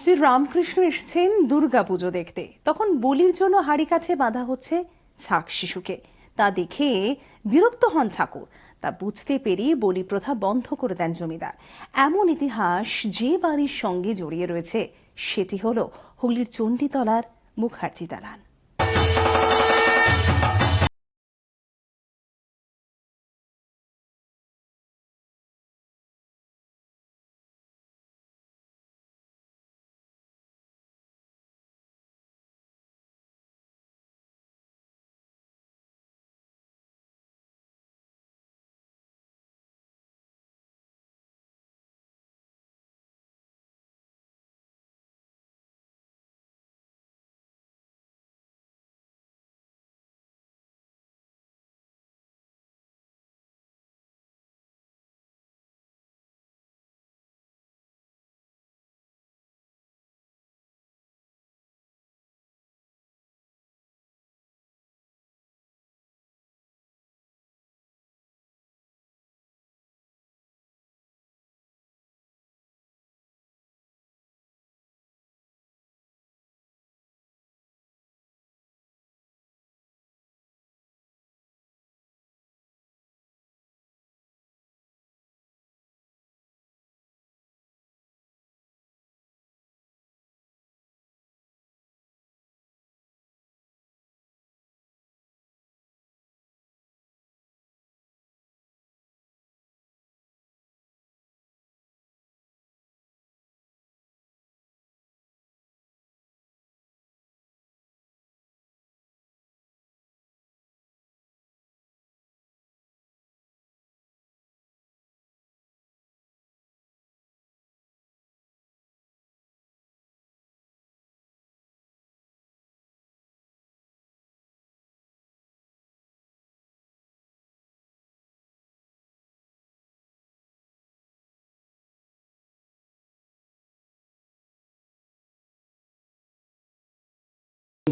শ্রী রামকৃষ্ণ এসেছেন দুর্গা পুজো দেখতে। তখন বলির জন্য হাড়ি কাছে বাঁধা হচ্ছে ছাক শিশুকে। তা দেখে বিরক্ত হন ঠাকুর। তা বুঝতে পেরে বলি প্রথা বন্ধ করে দেন জমিদার। এমন ইতিহাস যে বাড়ির সঙ্গে জড়িয়ে রয়েছে, সেটি হল হুগলির চণ্ডীতলার মুখার্জি দালান।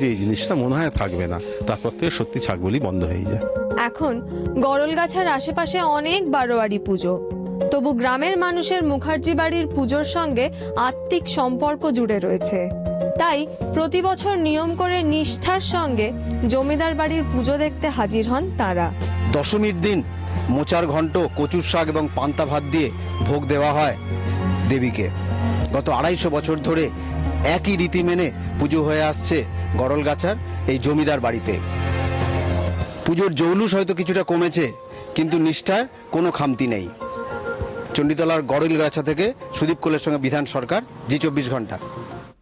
যে এই জিনিসটা মনে হয় থাকবে না তারপর থেকে সত্যি ছাগলই বন্ধ হয়ে যায়। এখন গরলগাছার আশেপাশে অনেক বারোয়ারি পুজো। তবু গ্রামের মানুষের মুখার্জি বাড়ির পুজোর সঙ্গে আত্মিক সম্পর্ক জুড়ে রয়েছে। তাই প্রতি বছর নিয়ম করে নিষ্ঠার সঙ্গে জমিদার বাড়ির পুজো দেখতে হাজির হন তারা। দশমীর দিন মোচার ঘন্ট কচুর শাক এবং পান্তা ভাত দিয়ে ভোগ দেওয়া হয় দেবীকে। গত আড়াইশো বছর ধরে একই রীতি মেনে পুজো হয়ে আসছে গরলগাছার এই জমিদার বাড়িতে। পুজোর জৌলুস হয়তো কিছুটা কমেছে, কিন্তু নিষ্ঠার কোনো খামতি নেই। চণ্ডীতলার গরলগাছা থেকে সুদীপ কোলের সঙ্গে বিধান সরকার, জি চব্বিশ ঘণ্টা।